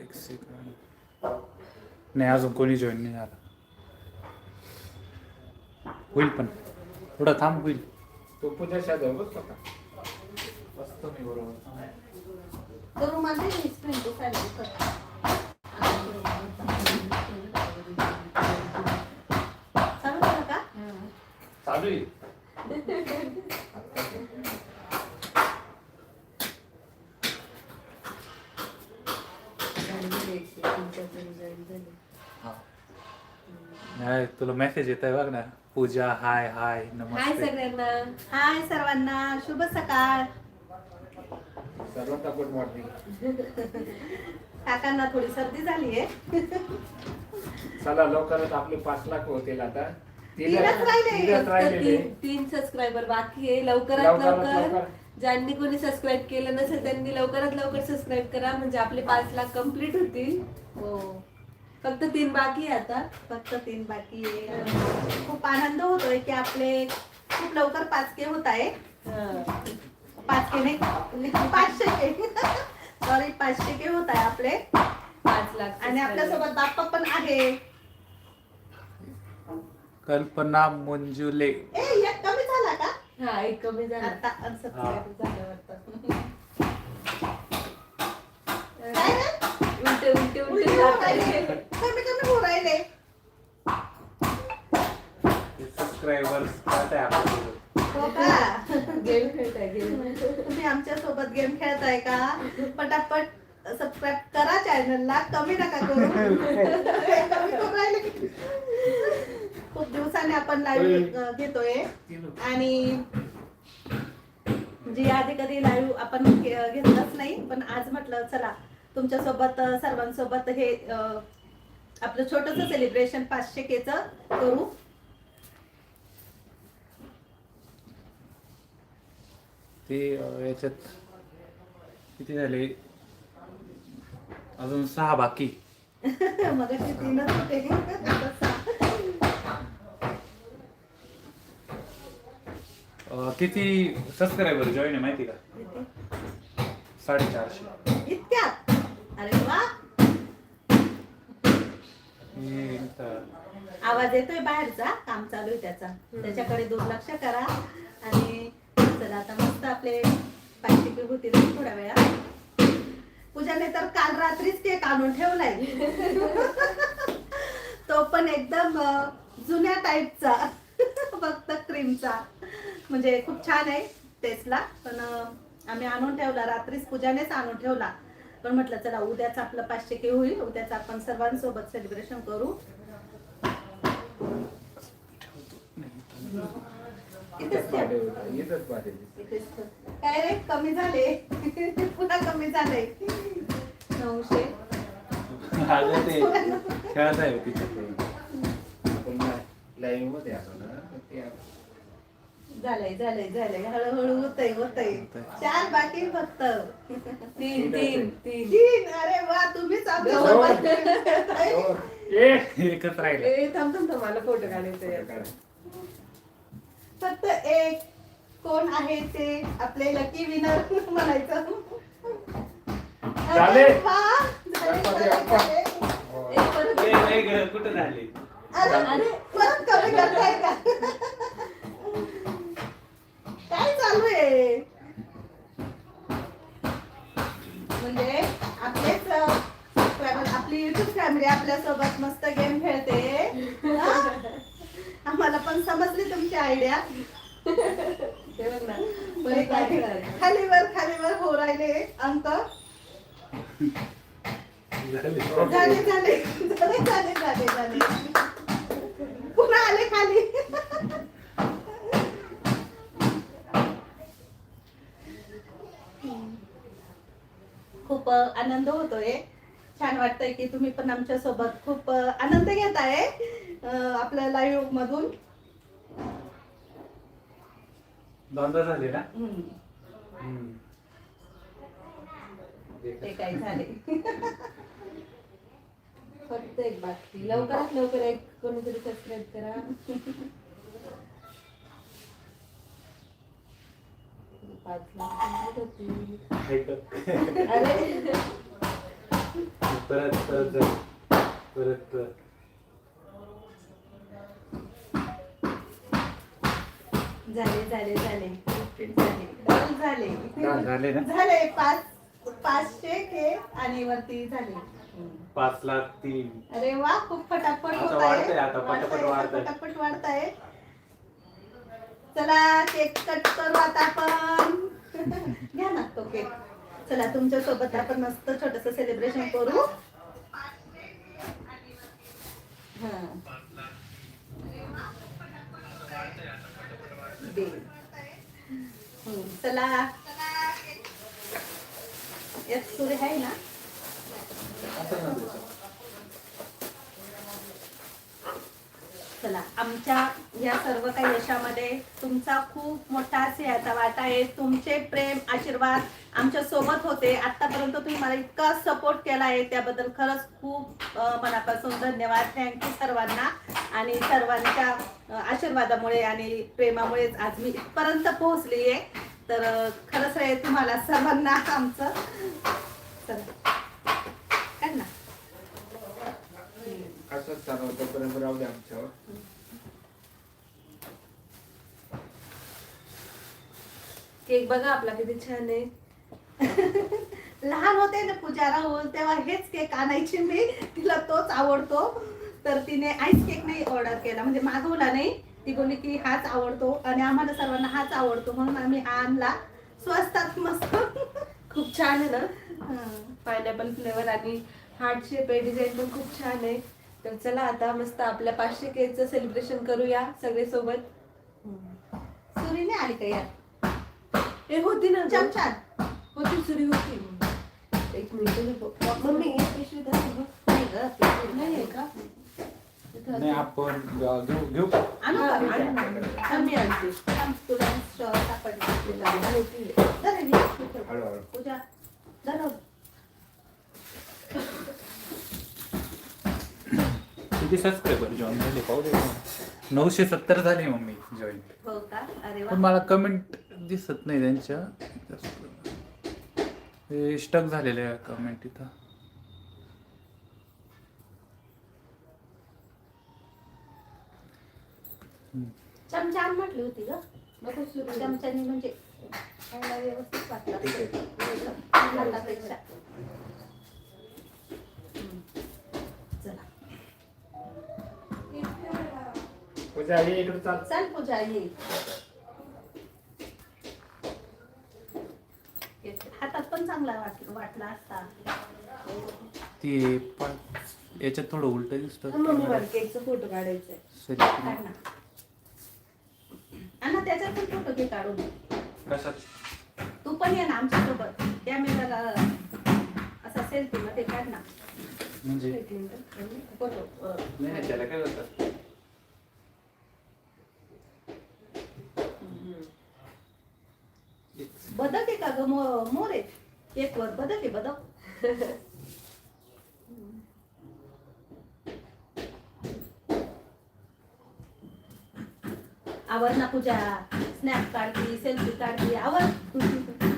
एक सेकंड नाही अजून कोणी जॉईन नाही झालं. होईल पण. थोडं थांब होईल. तो पूजा शादव बसतो का? बसतो मी बरोबर. करू माझे स्क्रीन तो चालू का? चालू आहे हा नाही तुला मेसेज येत आहे बघ ना. पूजा हाय हाय हाय नमस्ते. सगळ्यांना. हाय सर्वांना. शुभ सकाळ. सर्वांना गुड मॉर्निंग काकांना थोडी सर्दी झाली आहे चला लवकरच आपले पाच लाख होतील आता. तीनच राहिले. तीनच राहिलेले तीन तीन सबस्क्रायबर बाकी आहे. लवकरात लवकरात लवकर लवकर. ज्यांनी कोणी सबस्क्राईब केलं नसेल त्यांनी लवकरात लवकर सबस्क्राईब करा. म्हणजे आपले पाच लाख कंप्लीट होतील. हो. फक्त तीन बाकी आहे आता. फक्त तीन बाकी आहे. खूप आनंद होतोय की आपले खूप लवकर पाच के होत आहे. हा. पाच के नाही पाचशे. के सॉरी पाचशे के होत आहे आपले. पाच लाख आणि आपल्यासोबत बाप्पा पण आहे. कल्पना मंजुले. ए एक कमी झाला का? हा एक कमी झाला. आता झालं वाटतं. काय? उलटे उलटे उलटे उलटे होऊ जात राहिले. आहे. कमी कमी होऊ राहिले. सबस्क्रायबर्स काय आपल्यासोबत हो का? गेम खेळताय गेम. तुम्ही आमच्यासोबत गेम खेळताय का? पटापट सबस्क्राईब करा चॅनलला कमी नका करू. कमी करून राहिले. खूप दिवसाने आपण लाईव्ह घेतोय. आणि जी आधी कधी लाईव्ह आपण घे- घेतलंच नाही पण आज म्हटलं चला तुमच्यासोबत सर्वांसोबत हे आपलं छोटस सेलिब्रेशन पाचशे केच करू. ते याच्यात किती झाले? अजून सहा बाकी. मग तीनच होते. किती सबस्क्रायबर जॉईन आहे माहिती का? साडेचारशे. अरे वा. आवाज येतोय बाहेरचा काम चालू आहे त्याचा. त्याच्याकडे दुर्लक्ष करा. आणि चला आता मस्त आपले पाचशे होतील थोड्या वेळा पूजाने तर काल रात्रीच केक आणून ठेवलाय. तो पण एकदम जुन्या टाईपचा फक्त क्रीमचा म्हणजे खूप छान आहे टेस्टला पण आम्ही आणून ठेवला रात्रीच पूजानेच आणून ठेवला. पण म्हटलं चला उद्याच आपलं पाचशे के होईल. उद्याच आपण सर्वांसोबत सेलिब्रेशन करू. काय रे? कमी झाले. पुन्हा कमी झाले. नऊशे. खेळत आहे लाईव्हमध्ये आलो ना झालंय झालंय झालंय हळूहळू होतय होतय चार बाकी फक्त तीन तीन तीन तीन अरे वा तुम्हीच आपल्यासोबत खेळताय. एकच राहिलं ए, थांब थांब थांब मला फोटो काढायचे फक्त एक कोण आहे ते आपले लकी विनर म्हणायचं झाले. अरे वा, झाले, झाले. झाले. परत कुठं झाली अरे अरे. परत कमी करताय का काय चालू आहे म्हणजे आपलेच आपली युट्यूब फॅमिली आपल्यासोबत मस्त गेम खेळते? आम्हाला पण समजली तुमची आयडिया काय खेळणार? खालीवर खालीवर हो राहिले अंक झाली. झाले झाले झाले झाले झाले झाले पुन्हा आले खाली खूप आनंद होतोय. छान वाटतंय की तुम्ही पण आमच्यासोबत खूप आनंद घेताय आपल्या लाईव्ह मधून. दोनदा झाले ना? हम्म, हम्म. ते काही झाले. फक्त एक बाकी. लवकरात लवकर एक कोणीतरी सबस्क्राईब करा. पाच लाख. अरे. परत परत जा. परत परत झाले झाले. झाले झाले. डबल झाले. हा, झाले ना? झाले. पाच पाचशे केक आणि वरती झाले. पाच लाख तीन. अरे वा खूप फटाफट आता होत वाढतंय, आहे आता पटापट वाढतंय. पटापट वाढत आहे. चला केक कट करू आता आपण. घ्या ना तो केक चला तुमच्यासोबत आपण मस्त छोटस सेलिब्रेशन करू. दे. हम्म, चला. यात सुरे आहे ना? चला आमच्या या सर्व काही यशामध्ये तुमचा खूप मोठा सिंहाचा वाटा आहे. तुमचे प्रेम आशीर्वाद आमच्यासोबत होते. आतापर्यंत तुम्ही मला इतका सपोर्ट केला आहे. त्याबद्दल खरंच खूप मनापासून धन्यवाद. थँक्यू सर्वांना. आणि सर्वांच्या आशीर्वादामुळे आणि प्रेमामुळेच आज मी इथपर्यंत पोहोचली आहे. तर खरंच आहे तुम्हाला सर्वांना आमचं ना असंच चालवतं पर्यंत राहू दे आमच्यावर केक बघा आपला किती छान आहे. लहान होते ना पूजा राहुल तेव्हा हेच केक आणायची मी. तिला तोच आवडतो. तर तिने आईस केक नाही ऑर्डर केला. म्हणजे मागवला नाही. ती बोलली की हाच आवडतो. आणि आम्हाला सर्वांना हाच आवडतो. म्हणून आम्ही आणला. स्वस्तात मस्त. खूप छान आहे ना. पायनॅपल फ्लेवर आणि हार्ट शेप आहे. डिझाईन पण खूप छान आहे. तर चला आता मस्त आपल्या पाचशे केकचं सेलिब्रेशन करूया सगळे सोबत सुरीने आली का यार? हे होती ना गं? छान छान होती सुरी होती. एक मिनिट मम्मी हे पिशवी गं. नाही गं, पिशवी नाही आहे का? इथं नाही असं. आपण घेऊ घेऊ. आणू का? मी आणते. थांब, तुला श- सापडली. होती. धर हे, ठेव. हळूहळू पूजा. धर किती सबस्क्रायबर जॉईन झाले? पाहू दे. नऊशे सत्तर झाले मम्मी जॉईन हो का? अरे वा. पण मला कमेंट दिसत नाही त्यांच्या. हे स्टक झालेले आहे कमेंट इथं. चमचान म्हटली होती ग. नको सुरू चमच्यानी म्हणजे व्यवस्थित वाटलं पूजा इकडे चाल. चल पूजा ये हातात पण चांगला वाट वाटला असता. ते पण याच्यात थोडं उलट दिसतं. मम्मी मला केकचा फोटो काढायचा आहे सरी. काढ ना. आणि त्याच्यात पण फोटो घे काढून. कशात? तू पण ये ना आमच्यासोबत. कॅमेराला असा सेल्फी मध्ये काढ ना. म्हणजे? एक मिनिट. फोटो. अं, नाही नाही त्याला काय होतं? बदक आहे का ग मो- मोर? आहे केकवर बदक आहे बदक आवर ना पूजा स्नॅप काढती सेल्फी काढती आवर.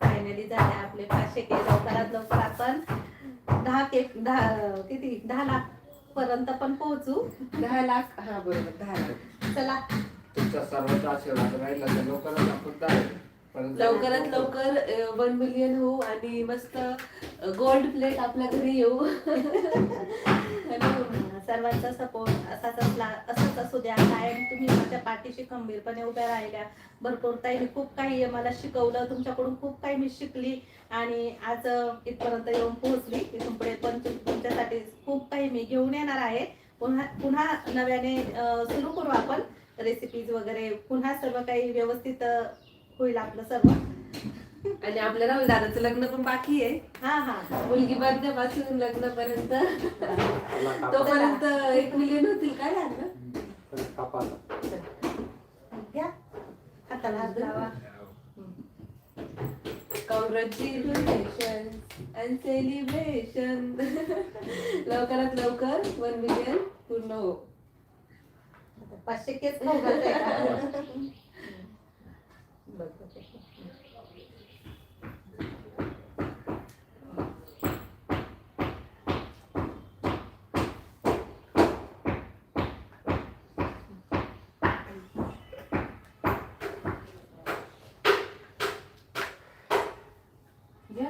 फायनली झाले आपले पाचशे केक लवकरात लवकर आपण दहा केक दहा किती? दहा लाख पर्यंत पण पोहोचू. दहा लाख हा बरोबर दहा लाख. चला. तुमचा सर्वांचा आशीर्वाद राहिला तर लवकरच आपण जाऊ. परंतु- लवकरात लवकर वन मिलियन होऊ आणि मस्त गोल्ड प्लेट आपल्या घरी येऊ. सर्वांचा सपोर्ट असाच असला असंच असू द्या. कायम तुम्ही माझ्या पाठीशी खंबीरपणे उभ्या राहिल्या. भरपूर ताईने खूप काही मला शिकवलं. तुमच्याकडून खूप काही मी शिकली. आणि आज अं, इथपर्यंत येऊन पोहोचली. इथून पुढे पण तुम- तुमच्यासाठी खूप काही मी घेऊन येणार आहे. पुन्हा पुन्हा नव्याने अं, सुरू करू आपण. रेसिपीज वगैरे. पुन्हा सर्व काही व्यवस्थित होईल आपलं सर्व. आणि आपल्या राहुल दादाचं लग्न पण बाकी आहे. हा हा. मुलगी बर्थडेपासून लग्नापर्यंत. तोपर्यंत एक मिलियन होतील काय लागलं घ्या. हाताला हात लावा. कॉंग्रॅच्युलेशन अँड सेलिब्रेशन लवकरात लवकर वन मिलियन पूर्ण हो. पाचशे घ्या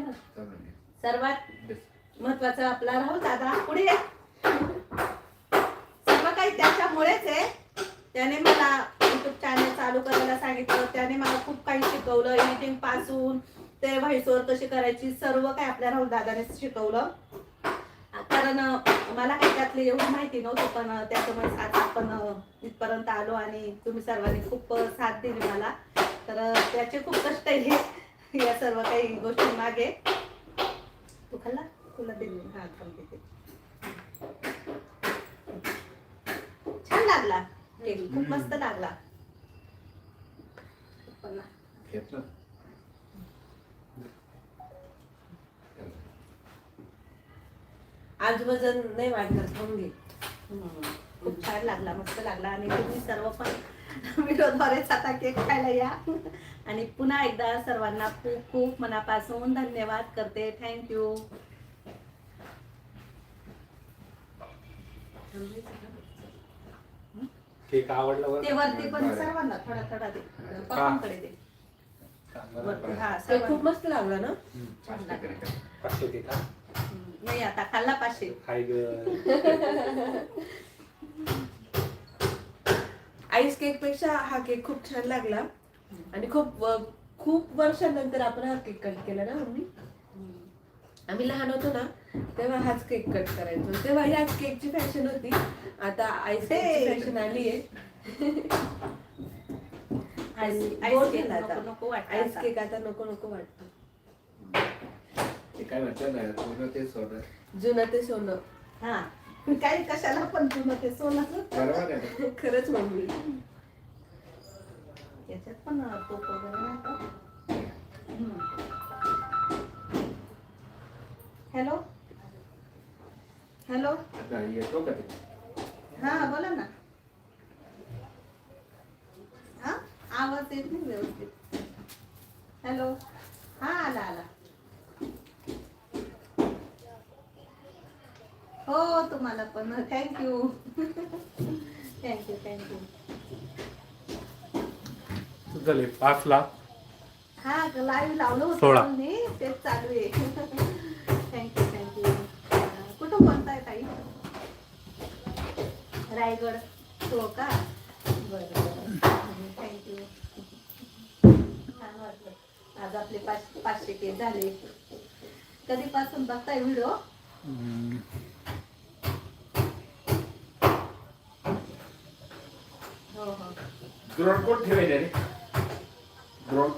सर्वात महत्त्वाचा आपला राहू दादा पुढे या. सर्व काही त्याच्यामुळेच आहे. त्याने मला युट्यूब चॅनल चालू करायला सांगितलं. त्याने मला खूप काही शिकवलं. एडिटिंगपासून ते व्हॉइसवर कशी करायची सर्व काही आपल्या राहुल दादाने शिकवलं. कारण मला काही त्यातली एवढी माहिती नव्हती पण त्याच्यामुळे आज आपण इथपर्यंत आलो आणि तुम्ही सर्वांनी खूप साथ दिली मला. तर त्याचे खूप कष्ट आहे या सर्व काही गोष्टी मागे तू खाल्ला? तुला दे. हा छान लागला. केक खूप मस्त लागला. पण ना, घेत ना. आज वजन नाही वाढणार खाऊन घे. खूप छान लागला मस्त लागला. आणि तुम्ही सर्व पण व्हिडिओद्वारेच आता केक खायला या. आणि पुन्हा एकदा सर्वांना खूप खूप मनापासून धन्यवाद करते. थँक्यू केक आवडला ते वरती पण सर्वांना थोडा थोडा दे. पप्पांकडे दे. चांगलं वरती लागलं. हा ते सर्वांना. खूप मस्त लागला ना? पाचशे हा हम्म, नाही आता खाल्ला पाचशे. खाय ग. आईस केकपेक्षा हा केक खूप छान लागला. आणि खूप अ, खूप वर्षानंतर आपण हा केक कट केला ना मम्मी? आम्ही लहान होतो ना तेव्हा हाच केक कट करायचो. तेव्हा ह्याच केकची फॅशन होती. आता आईस केकची हे. फॅशन आली आहे आईस- गोड आईस केक केला आता. नको- नको वाटतं आईस आता. केक आता नको नको वाटतं ते काय म्हणतात ना पूर्ण ते सोनं जुनं ते सोनं हा काही कशाला पण तुला ते सोनं बरोबर आहे ना? खरंच मम्मी याच्यात पण तूप वगैरे नाही का? हम्म. हॅलो हॅलो आता येतो का ते हा बोला ना. हा? आवाज येत नाही व्यवस्थित. हॅलो. हा आला आला. हो तुम्हाला पण. थँक्यू थँक्यू थँक्यू झाले पाच लाख हा लाईव्ह लावलं. होतं मी. तेच चालू आहे. रायगड. हो का? बरं बरं. थँक्यू छान वाटलं. आज आपले पाच पाचशे के झाले. कधीपासून बघताय व्हिडिओ. हो हो. द्रोण कोण ठेवायचे रे? द्रोण